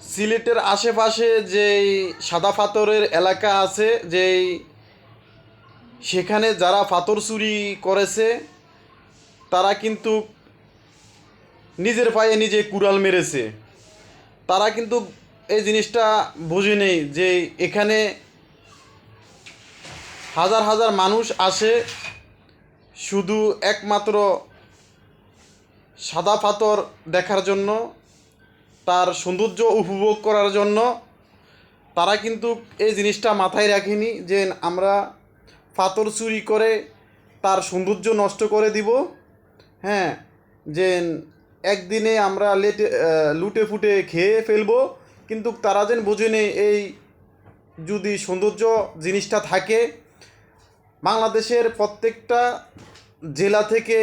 সিলেটের আশেপাশে যেই সাদা পাথরের এলাকা আছে, যেই সেখানে যারা পাথর চুরি করেছে, তারা কিন্তু নিজের পায়ে নিজে কুড়াল মেরেছে। তারা কিন্তু এই জিনিসটা বুঝে নেই যে এখানে হাজার হাজার মানুষ আসে, শুধু একমাত্র সাদা পাথর দেখার জন্য। তার সৌন্দর্য উপভোগ করার জন্য তারা কিন্তু এই জিনিসটা মাথায় রাখেনি যে আমরা পাথর চুরি করে তার সৌন্দর্য নষ্ট করে দিব। হ্যাঁ যে একদিনে আমরা লেটে লুটে ফুটে খেয়ে ফেলব, কিন্তু তারা যেন বোঝে এই যদি সৌন্দর্য জিনিসটা থাকে, বাংলাদেশের প্রত্যেকটা জেলা থেকে,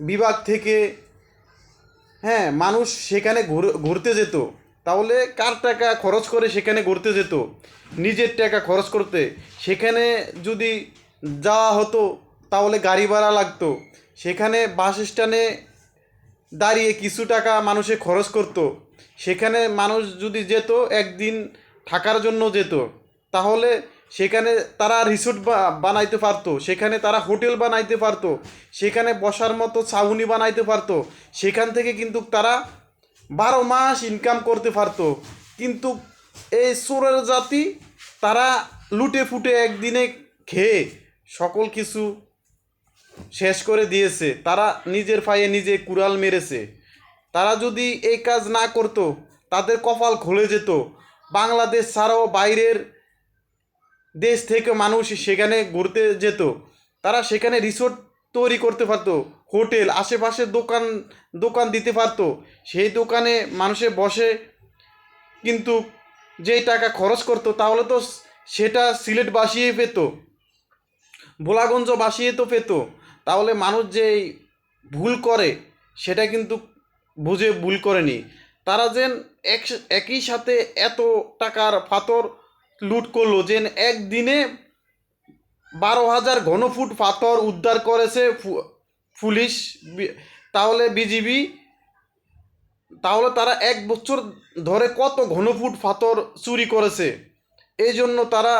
বিভাগ থেকে হ্যাঁ মানুষ সেখানে ঘুর- ঘুরতে যেত। তাহলে কার টাকা খরচ করে সেখানে ঘুরতে যেত? নিজের টাকা খরচ করতে। সেখানে যদি যাওয়া হতো, তাহলে গাড়ি ভাড়া লাগতো। সেখানে বাস স্ট্যান্ডে দাঁড়িয়ে কিছু টাকা মানুষে খরচ করতো। সেখানে মানুষ যদি যেত, একদিন থাকার জন্য যেত। তাহলে সেখানে তারা রিসোর্ট বানাইতে পারতো। সেখানে তারা হোটেল বানাইতে পারতো। সেখানে বসার মতো ছাউনি বানাইতে পারতো। সেখান থেকে কিন্তু তারা বারো মাস ইনকাম করতে পারতো। কিন্তু এই চোরের জাতি তারা লুটে ফুটে একদিনে খেয়ে সকল কিছু শেষ করে দিয়েছে। তারা নিজের পায়ে নিজে কুড়াল মেরেছে। তারা যদি এই কাজ না করতো, তাদের কপাল খুলে যেত। বাংলাদেশ ছাড়াও বাইরের দেশ থেকে মানুষ সেখানে ঘুরতে যেত। তারা সেখানে রিসোর্ট তৈরি করতে পারতো হোটেল আশেপাশে দোকান দোকান দিতে পারতো। সেই দোকানে মানুষে বসে কিন্তু যেই টাকা খরচ করতো তাহলে তো সেটা সিলেট বাসিয়ে পেতো ভোলাগঞ্জ বাসিয়ে তো পেতো। তাহলে মানুষ যে ভুল করে, সেটা কিন্তু বুঝে ভুল করেনি। তারা যেন এক একই সাথে এত টাকার পাথর লুট করল যে একদিনে বারো হাজার ঘনফুট পাথর উদ্ধার করেছে পুলিশ তাহলে বিজিবি, তাহলে তারা এক বছর ধরে কত ঘনফুট পাথর চুরি করেছে? এই জন্য তারা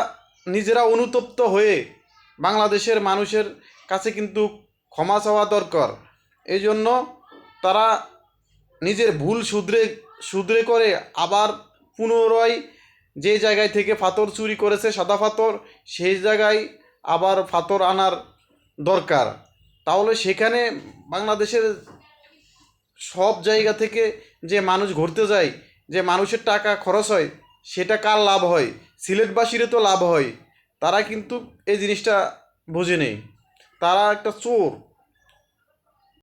নিজেরা অনুতপ্ত হয়ে বাংলাদেশের মানুষের কাছে কিন্তু ক্ষমা চাওয়া দরকার। এই জন্য তারা নিজের ভুল শুধরে শুধরে করে আবার পুনরায় যে জায়গায় থেকে ফাতর চুরি করেছে সাদা ফাতর, সেই জায়গায় আবার ফাতর আনার দরকার। তাহলে সেখানে বাংলাদেশের সব জায়গা থেকে যে মানুষ ঘুরতে যায়, যে মানুষের টাকা খরচ হয়, সেটা কার লাভ হয়? সিলেটবাসীরও তো লাভ হয়। তারা কিন্তু এই জিনিসটা বোঝে নেই। তারা একটা চোর।